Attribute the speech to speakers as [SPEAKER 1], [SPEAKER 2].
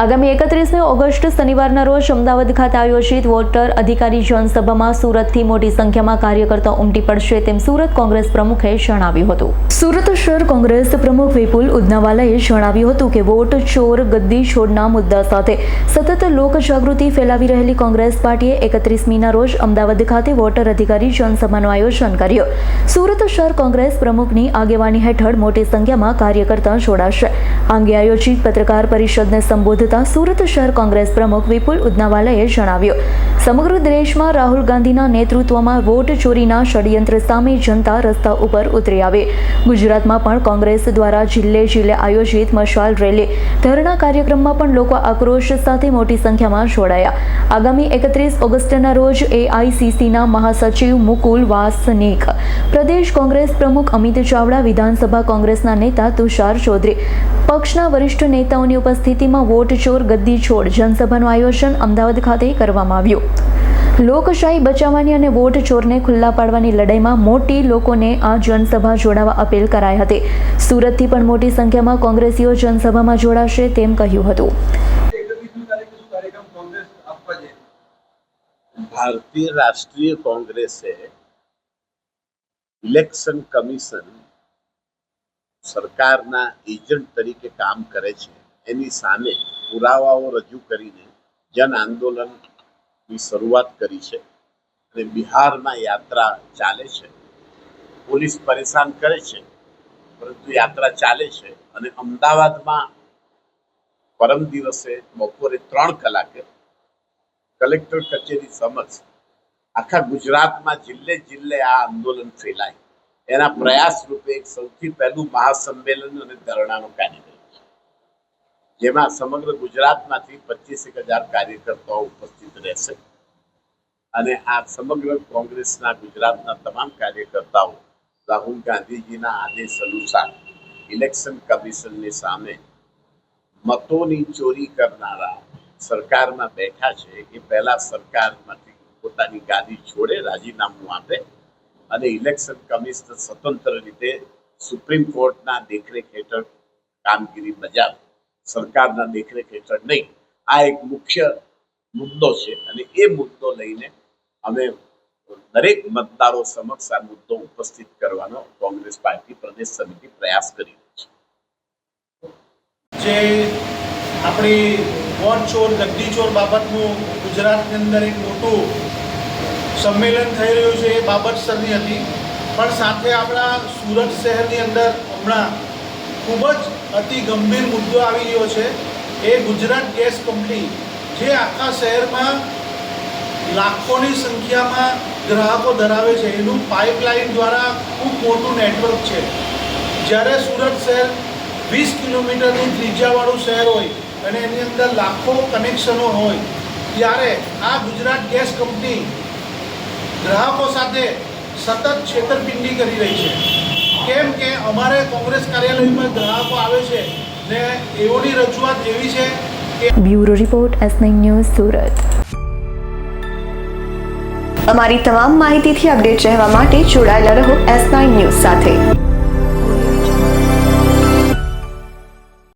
[SPEAKER 1] આગામી એકત્રીસમી ઓગસ્ટ શનિવારના રોજ અમદાવાદ ખાતે આયોજિત વોટર અધિકારી જનસભામાં સુરતથી મોટી સંખ્યામાં કાર્યકર્તા ઉમટી પડશે તેમ સુરત કોંગ્રેસ પ્રમુખે જણાવ્યું હતું. સુરત શહેર કોંગ્રેસ પ્રમુખ વિપુલ ઉદનાવાલાએ જણાવ્યું હતું કે વોટ ચોર ગદ્દી છોડના મુદ્દા સાથે સતત લોક જાગૃતિ ફેલાવી રહેલી કોંગ્રેસ પાર્ટીએ એકત્રીસમીના રોજ અમદાવાદ ખાતે વોટર અધિકારી જનસભાનું આયોજન કર્યું. સુરત શહેર કોંગ્રેસ પ્રમુખની આગેવાની હેઠળ મોટી સંખ્યામાં કાર્યકર્તા જોડાશે. આ અંગે આયોજિત પત્રકાર પરિષદને સંબોધતા સુરત શહેર કોંગ્રેસ પ્રમુખ વિપુલ ઉદનાવાલાએ જણાવ્યું. સમગ્ર દેશમાં રાહુલ ગાંધીના નેતૃત્વમાં વોટ ચોરીના ષડયંત્ર સામે જનતા રસ્તા ઉપર ઉતરી આવે. ગુજરાતમાં પણ કોંગ્રેસ દ્વારા જિલ્લે જિલ્લે આયોજિત મશાલ રેલી. ધરણા કાર્યક્રમમાં પણ લોકો આક્રોશ સાથે મોટી સંખ્યામાં જોડાયા. આગામી એકત્રીસ ઓગસ્ટના રોજ એઆઈસીસીના મહાસચિવ મુકુલ વાસનિક. પ્રદેશ કોંગ્રેસ પ્રમુખ અમિત ચાવડા, વિધાનસભા કોંગ્રેસના નેતા તુષાર ચૌધરી. પક્ષના વરિષ્ઠ નેતાઓની ઉપસ્થિતિમાં વોટ ચોર ગદ્દી છોડ જનસભાનું આયોજન અમદાવાદ ખાતે કરવામાં આવ્યું. લોકશાહી બચાવવાની અને વોટ ચોરને ખુલ્લા પાડવાની લડાઈમાં મોટી લોકોને આ જનસભા જોડાવા અપીલ કરાઈ હતી સુરતથી પણ મોટી સંખ્યામાં કોંગ્રેસીઓ જનસભામાં જોડાશે તેમ કહ્યું હતું?
[SPEAKER 2] ભારતીય રાષ્ટ્રીય કોંગ્રેસે ઇલેક્શન કમિશન સરકારના એજન્ટ તરીકે કામ કરે છે એની સામે પુરાવાઓ રજૂ કરીને જન આંદોલનની શરૂઆત કરી છે અને બિહારમાં યાત્રા ચાલે છે. પોલીસ પરેશાન કરે છે, પરંતુ યાત્રા ચાલે છે અને અમદાવાદમાં પરમ દિવસે બપોરે ત્રણ કલાકે કલેક્ટર કચેરી સમક્ષ આખા ગુજરાતમાં જિલ્લે જિલ્લે આ આંદોલન ફેલાય. એના પ્રયાસ રૂપે એક સૌથી પહેલું મહાસંમેલન અને ધરણાનો કાર્યક્રમ જેમાં સમગ્ર ગુજરાતમાંથી પચીસ એક હજાર કાર્યકર્તાઓ ઉપસ્થિત રહેશે. અને આ સમગ્ર કોંગ્રેસના ગુજરાતના તમામ કાર્યકર્તાઓ રાહુલ ગાંધીજીના આદેશ અનુસાર ઇલેક્શન કમિશનની સામે મતોની ચોરી કરનારા સરકારમાં બેઠા છે. એ પહેલા સરકારમાંથી પોતાની ગાદી છોડે રાજીનામું આપે અને ઇલેક્શન કમિશન સ્વતંત્ર રીતે સુપ્રીમ કોર્ટના દેખરેખ હેઠળ કામગીરી બજાવે. સરકારના દેખરેખ હેઠળ નહીં. આ એક મુખ્ય મુદ્દો છે અને એ મુદ્દો લઈને અમે દરેક મતદારો સમક્ષ આ મુદ્દો ઉપસ્થિત કરવાનો કોંગ્રેસ પાર્ટી પ્રદેશ સમિતિ પ્રયાસ કરી રહી છે.
[SPEAKER 3] જે આપણી વોટ ચોર ગદ્દી ચોર બાબતનું ગુજરાતની અંદર એક મોટું સંમેલન થઈ રહ્યું છે એ બાબત સરની હતી. પણ સાથે આપણા સુરત શહેરની અંદર હમણાં ખૂબ જ અતિ ગંભીર મુદ્દો આવી રહ્યો છે. એ ગુજરાત ગેસ કંપની, જે આખા શહેરમાં લાખોની સંખ્યામાં ગ્રાહકો ધરાવે છે, એનું પાઇપલાઇન દ્વારા ખૂબ મોટું નેટવર્ક છે. જ્યારે સુરત શહેર વીસ કિલોમીટરનું ત્રિજ્યાવાળું શહેર હોય અને એની અંદર લાખો કનેક્શનો હોય, ત્યારે આ ગુજરાત ગેસ કંપની ગ્રાહકો સાથે સતત છેતરપિંડી કરી રહી છે. કેમ કે અમારે કોંગ્રેસ કાર્યાલયમાં ગ્રાહકો આવે છે ને એઓની રજૂઆત એવી છે
[SPEAKER 1] bureau report S news Surat. અમારી તમામ માહિતીથી અપડેટ રહેવા માટે જોડાયેલા રહો એસ નાઇન ન્યૂઝ સાથે.